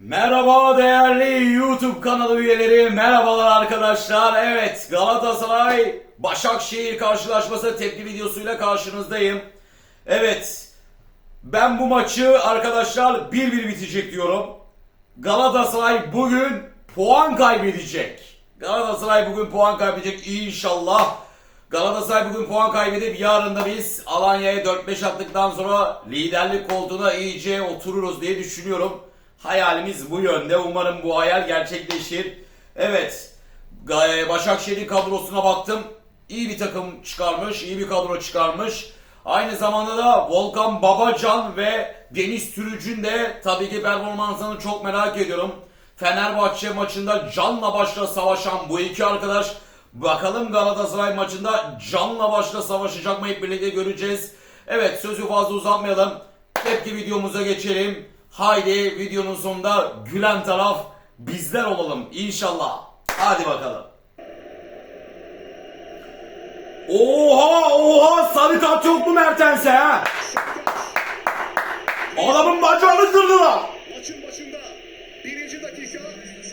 Merhaba değerli YouTube kanalı üyeleri, merhabalar arkadaşlar. Evet Galatasaray Başakşehir karşılaşması tepki videosuyla karşınızdayım. Evet ben bu maçı arkadaşlar 1-1 bitecek diyorum. Galatasaray bugün puan kaybedecek. Galatasaray bugün puan kaybedecek inşallah. Galatasaray bugün puan kaybedip yarın da biz Alanya'ya 4-5 attıktan sonra liderlik koltuğuna iyice otururuz diye düşünüyorum. Hayalimiz bu yönde. Umarım bu hayal gerçekleşir. Evet. Ga- Başakşehir'in kadrosuna baktım. İyi bir takım çıkarmış, iyi bir kadro çıkarmış. Aynı zamanda da Volkan Babacan ve Deniz Türüc'ün de tabii ki performansını çok merak ediyorum. Fenerbahçe maçında canla başla savaşan bu iki arkadaş bakalım Galatasaray maçında canla başla savaşacak mı hep birlikte göreceğiz. Evet sözü fazla uzatmayalım. Tepki videomuza geçelim. Haydi videonun sonunda gülen taraf bizler olalım inşallah. Hadi bakalım. Oha oha sarı kart yok mu Mertens'e ha? Adamın bacağını kırdılar. Maçın başında birinci dakika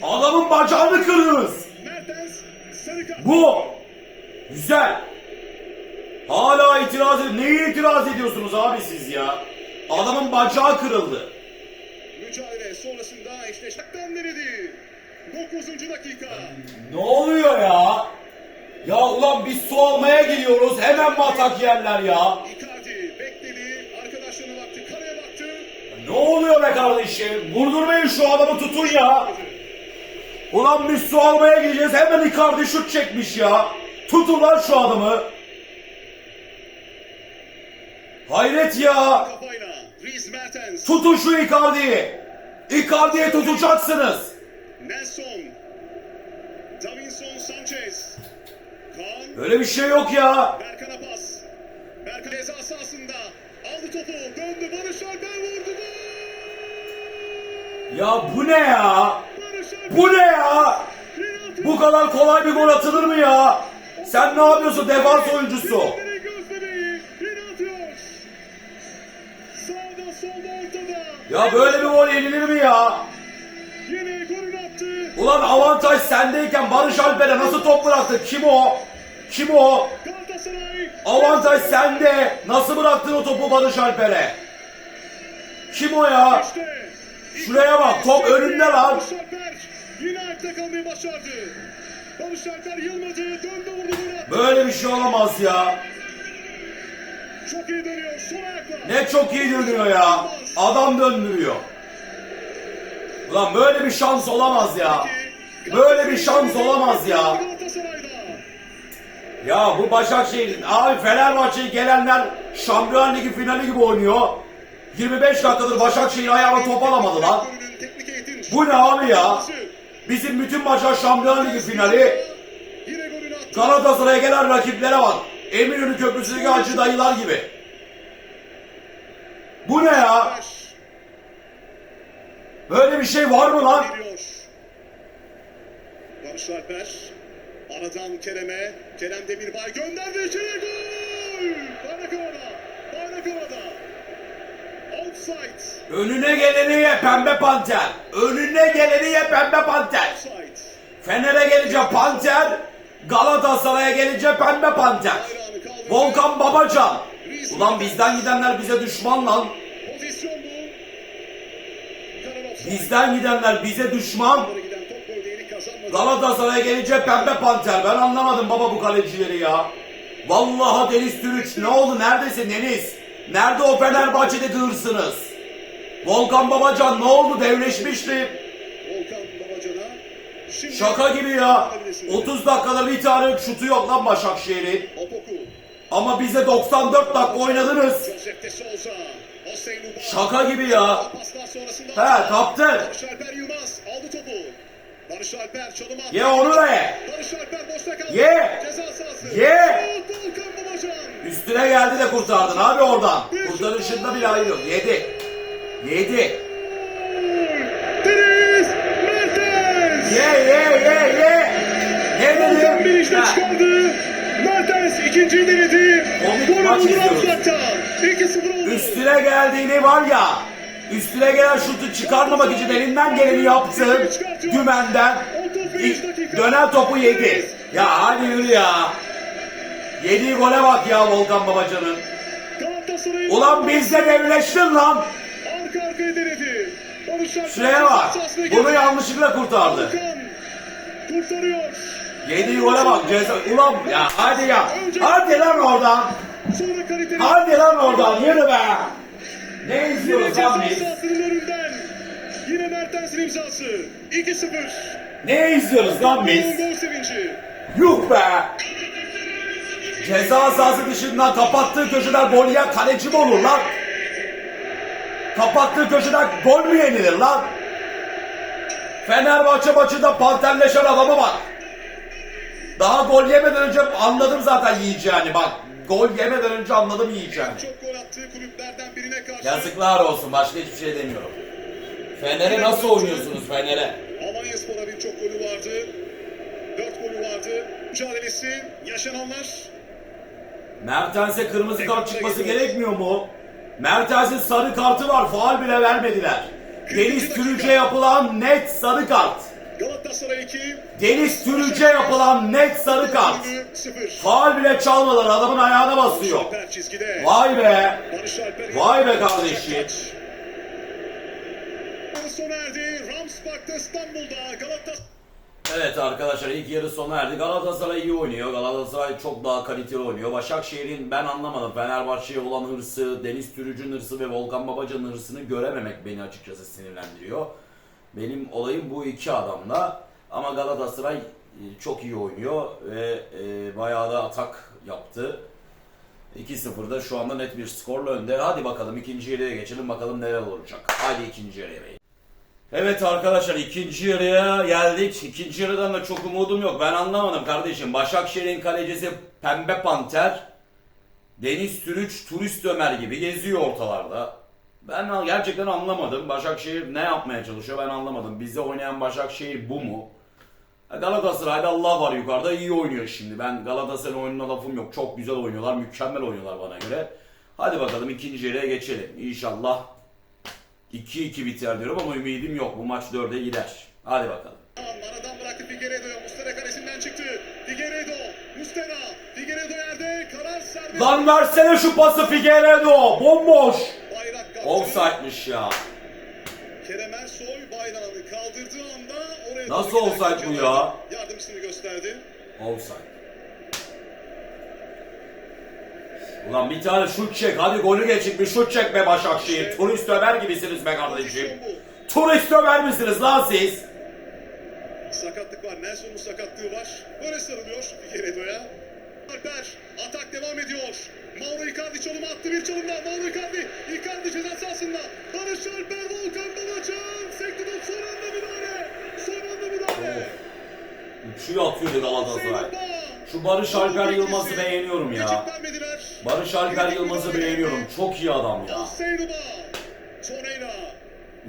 Adamın bacağını kırdınız. Mertens sarı kart. Bu. Güzel. Hala itiraz ediyor. Neye itiraz ediyorsunuz abi siz ya? Adamın bacağı kırıldı. Mücadele sonrasında eşleşmekten denedi. 9. dakika. Ne oluyor ya? Ya ulan biz su almaya geliyoruz. Hemen mi atak yerler ya? Icardi bekledi. Arkadaşlarına baktı. Kaleye baktı. Ne oluyor be kardeşim? Vurdurmayın şu adamı tutun ya. Ulan biz su almaya gideceğiz. Hemen Icardi şut çekmiş ya. Tutun lan şu adamı. Hayret ya. Kafayla. Tutun şu Icardi'yi. Icardi'ye tutacaksınız. Nelson. Davinson Sanchez. Kaan. Böyle bir şey yok ya. Berkan'a pas. Berkan ceza sahasında. Aldı topu. Döndü. Barış Alper vurdu. Ya bu ne ya? Bu ne ya? Bu kadar kolay bir gol atılır mı ya? Sen ne yapıyorsun defans oyuncusu? Ya böyle bir gol yenilir mi ya? Yine golünü attı. Ulan avantaj sendeyken Barış Alper'e nasıl top bıraktı? Kim o? Kim o? Galatasaray. Avantaj sende. Nasıl bıraktın o topu Barış Alper'e? Kim o ya? İşte. Şuraya bak, top önünde lan. Barış Alper yine ayakta kalmayı başardı. Barış Alper yılmadı. Döndü vurdu. Böyle bir şey olamaz ya. Çok iyi dönüyor. Sol. Ne çok iyi dönüyor ya. Adam döndürüyor. Ulan böyle bir şans olamaz ya. Böyle bir şans olamaz ya. Ya bu Başakşehir, abi Fenerbahçe'ye gelenler Şampiyon Ligi finali gibi oynuyor. 25 dakikadır Başakşehir ayağına top alamadı lan. Bu ne abi ya? Bizim bütün maçlar Şampiyon Ligi finali. Galatasaray'a gelen rakiplere bak. Eminönü Köprüsü'ndeki acı dayılar gibi. Bu ne ya? Böyle bir şey var mı lan? Barış Alper. Aradan Kerem'e. Kerem Demirbay gönderdi içeriye gol. Bayrak havada. Bayrak havada. Outside. Önüne geleni ye pembe panter. Önüne geleni ye pembe panter. Outside. Fener'e gelince panter. Galatasaray'a gelince pembe panter. Volkan Babacan. Ulan bizden gidenler bize düşman lan. Bizden gidenler bize düşman. Galatasaray'a gelince pembe panter. Ben anlamadım baba bu kalecileri ya. Vallahi Deniz Türüç ne oldu? Neredesin Deniz? Nerede o Fenerbahçe'deki hırsınız? Volkan Babacan ne oldu? Devleşmişti. Volkan Şaka gibi ya. 30 dakikada bir tane şutu yok lan Başakşehir'in. Ama bize 94 dakika oynadınız. Şaka gibi ya. He attı. Ye onu da ye. Ye. Üstüne geldi de kurtardın abi oradan. Kurtarışında bile hayır yok. Yedi. Yedi. Deniz Mertens. Ye ye ye ye. Ne Volkan bir işte Ha, çıkardı. Mertens ikinciyi denedi. Komik Golü maç izliyoruz. uzakta. 2-0 oldu. Üstüne geldiğini var ya. Üstüne gelen şutu çıkarmamak için elinden geleni yaptı. Dümenden. İlk Dönen topu yedi. Ya hadi yürü ya. Yediği gole bak ya Volkan Babacan'ın. Galatasaray'ın Ulan bizle devleştin lan. arka arkaya denedi. Şuraya bak. Bunu yanlışlıkla kurtardı. Kurtarıyor. Yediği gole bak. Ceza. Ulan ya hadi ya. Hadi lan oradan. Hadi lan oradan. Yürü be. Ne izliyoruz lan biz? Yine Mertens'in imzası. 2-0. Ne izliyoruz lan biz? Yuh be! Ceza sahası dışından kapattığı köşeden gol yiyen kaleci mi olur lan? Kapattığı köşeden gol mü yenilir lan? Fenerbahçe maçında panterleşen adama bak. Daha gol yemeden önce anladım zaten yiyeceğini bak. Gol yemeden önce anladım yiyeceğini. Çok gol attığı kulüplerden birine karşı. Yazıklar olsun başka hiçbir şey demiyorum. Fener'e nasıl oynuyorsunuz Fener'e? Alanya Spor'a birçok golü vardı. Dört golü vardı. Mücadelesi, yaşananlar. Mertens'e kırmızı kart çıkması gerekmiyor mu? Mertens'in sarı kartı var. Faal bile vermediler. Deniz Türüce yapılan net sarı kart. Galatasaray 2. Deniz Türüce yapılan net sarı kart. 0. Faal bile çalmadan adamın ayağına basıyor. Vay be. Vay be kardeşim. Sona erdi. Rams Park'ta İstanbul'da Galatasaray. Evet arkadaşlar ilk yarı sona erdi. Galatasaray iyi oynuyor. Galatasaray çok daha kaliteli oynuyor. Başakşehir'in ben anlamadım. Fenerbahçe'ye olan hırsı, Deniz Türücü'nün hırsı ve Volkan Babacan'ın hırsını görememek beni açıkçası sinirlendiriyor. Benim olayım bu iki adamla. Ama Galatasaray e, çok iyi oynuyor ve e, bayağı da atak yaptı. 2-0'da şu anda net bir skorla önde. Hadi bakalım ikinci yarıya geçelim bakalım neler olacak. Hadi ikinci yarıya. Evet arkadaşlar ikinci yarıya geldik. İkinci yarıdan da çok umudum yok. Ben anlamadım kardeşim. Başakşehir'in kalecisi Pembe Panter. Deniz Türüç Turist Ömer gibi geziyor ortalarda. Ben gerçekten anlamadım. Başakşehir ne yapmaya çalışıyor ben anlamadım. Bize oynayan Başakşehir bu mu? Galatasaray'da Allah var yukarıda iyi oynuyor şimdi. Ben Galatasaray'ın oyununa lafım yok. Çok güzel oynuyorlar. Mükemmel oynuyorlar bana göre. Hadi bakalım ikinci yarıya geçelim. İnşallah 2-2 biter diyorum ama ümidim yok. Bu maç 4'e gider. Hadi bakalım. Aradan bıraktı Figueiredo'ya. Mustera kalesinden çıktı. Figueiredo. Mustera. Figueiredo yerde. Karar serbest. Lan versene şu pası Figueiredo. Bomboş. Offside'mış ya. Kerem Ersoy bayrağını kaldırdığı anda oraya Nasıl offside bu ya? Yardımcısını gösterdi. Offside. Ulan bir tane şut çek. Hadi golü geçik bir şut çek be Başakşehir. Turist Ömer gibisiniz be kardeşim. Turist Ömer misiniz lan siz? Sakatlık var. Nelson'un sakatlığı var. Böyle sarılıyor Figueiredo'ya. Alper atak devam ediyor. Mauro Icardi çalımı attı bir çalımda. Mauro Icardi. Icardi ceza sahasında. Barış Alper Volkan Babacan. Sekti top son anda müdahale. Son anda müdahale. Uçuyor atıyordu Galatasaray. Şu Barış Alper Yılmaz'ı beğeniyorum ya. Barış Alper Yılmaz'ı beğeniyorum. Çok iyi adam ya.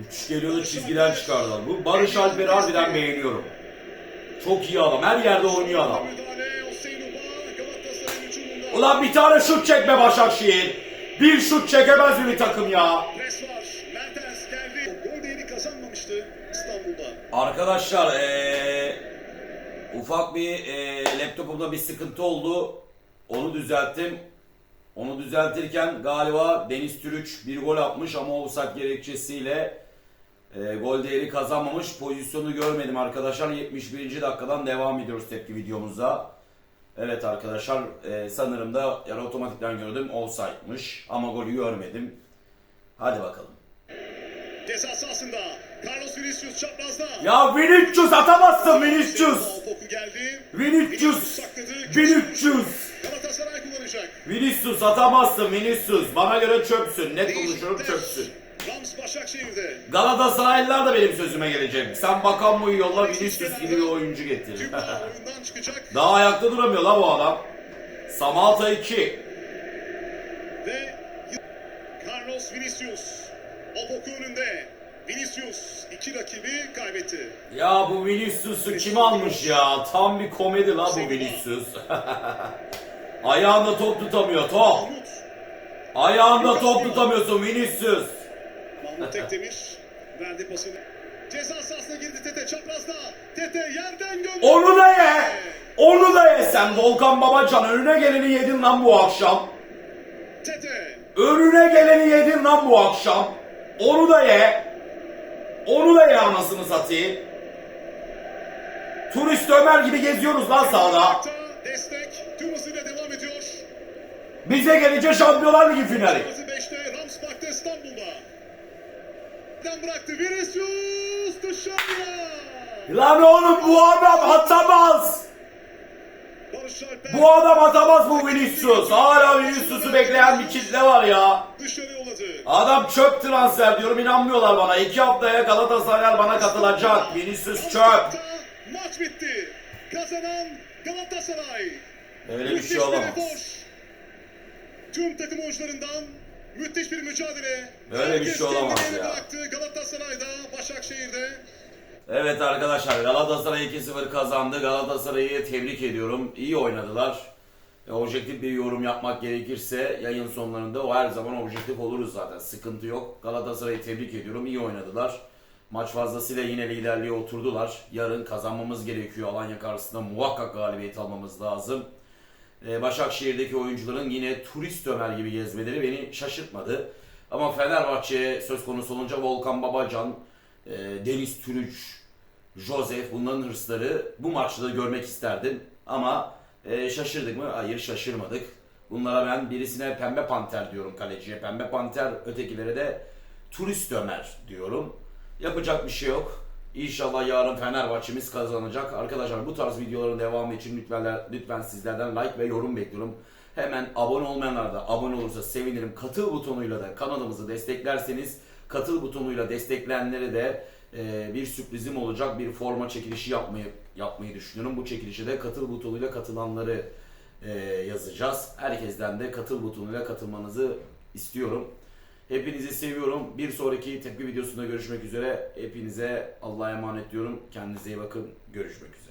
Üç geliyordu çizgiden çıkardılar. Bu Barış Alper'i harbiden beğeniyorum. Çok iyi adam. Her yerde oynuyor adam. Ulan bir tane şut çekme Başakşehir. Bir şut çekemez bir takım ya? Arkadaşlar eee, ufak bir eee, laptopumda bir sıkıntı oldu. Onu düzelttim. Onu düzeltirken galiba Deniz Türüç bir gol atmış ama offside gerekçesiyle eee, gol değeri kazanmamış. Pozisyonu görmedim arkadaşlar. 71. dakikadan devam ediyoruz tepki videomuza. Evet arkadaşlar eee, sanırım da yani otomatikten gördüm offside'mış ama golü görmedim. Hadi bakalım. Ceza sahasında. Carlos Vinicius çaprazda. Ya Vinicius atamazsın Vinicius. Vinicius. sakladı. Vinicius. Kullanacak. Vinicius atamazsın Vinicius. Bana göre çöpsün. Net konuşuyorum çöpsün. Rams Başakşehir'de. Galatasaraylılar da benim sözüme gelecek. Sen bakan bu yolla Vinicius gibi bir oyuncu getir. Kübra oyundan çıkacak. Daha ayakta duramıyor la bu adam. Samalta 2. Ve Carlos Vinicius. Opoku önünde. Vinicius iki rakibi kaybetti. Ya bu Vinicius'u kim almış ya? Tam bir komedi la bu Vinicius. Ayağında top tutamıyor top. Ayağında top tutamıyorsun Vinicius. Mahmut Tekdemir verdi pasını. Ceza sahasına girdi Tete çaprazda. Tete yerden gönderdi. Onu da ye. Onu da ye sen Volkan Babacan. Önüne geleni yedin lan bu akşam. Tete. Önüne geleni yedin lan bu akşam. Onu da ye. Onu da ye anasını satayım. Turist Ömer gibi geziyoruz lan sahada. Destek tüm hızıyla devam. Bize gelince Şampiyonlar Ligi finali. Kırmızı 5'te Rams Park'ta İstanbul'da. Bıraktı Vinicius dışarıya. Lan oğlum bu adam atamaz. Bu adam atamaz bu Vinicius. Hala Vinicius'u bekleyen bir kitle var ya. Adam çöp transfer diyorum inanmıyorlar bana. İki haftaya Galatasaraylar bana katılacak. Vinicius çöp. Maç bitti. Kazanan Galatasaray. Öyle bir şey olamaz. Tüm takım oyuncularından müthiş bir mücadele. Böyle bir şey olamaz ya. Bıraktı Galatasaray'da, Başakşehir'de. Evet arkadaşlar Galatasaray 2-0 kazandı. Galatasaray'ı tebrik ediyorum. İyi oynadılar. E, objektif bir yorum yapmak gerekirse yayın sonlarında o her zaman objektif oluruz zaten. Sıkıntı yok. Galatasaray'ı tebrik ediyorum. İyi oynadılar. Maç fazlasıyla yine liderliğe oturdular. Yarın kazanmamız gerekiyor. Alanya karşısında muhakkak galibiyet almamız lazım. E, Başakşehir'deki oyuncuların yine turist Ömer gibi gezmeleri beni şaşırtmadı. Ama Fenerbahçe söz konusu olunca Volkan Babacan, e, Deniz Türüç, Joseph bunların hırsları bu maçta da görmek isterdim. Ama e, şaşırdık mı? Hayır şaşırmadık. Bunlara ben birisine Pembe Panter diyorum kaleciye. Pembe Panter ötekilere de Turist Ömer diyorum. Yapacak bir şey yok. İnşallah yarın Fenerbahçe'miz kazanacak. Arkadaşlar bu tarz videoların devamı için lütfen, lütfen sizlerden like ve yorum bekliyorum. Hemen abone olmayanlar da abone olursa sevinirim. Katıl butonuyla da kanalımızı desteklerseniz katıl butonuyla destekleyenlere de e, bir sürprizim olacak. Bir forma çekilişi yapmayı yapmayı düşünüyorum. Bu çekilişe de katıl butonuyla katılanları e, yazacağız. Herkesten de katıl butonuyla katılmanızı istiyorum. Hepinizi seviyorum. Bir sonraki tepki videosunda görüşmek üzere. Hepinize Allah'a emanet diyorum. Kendinize iyi bakın. Görüşmek üzere.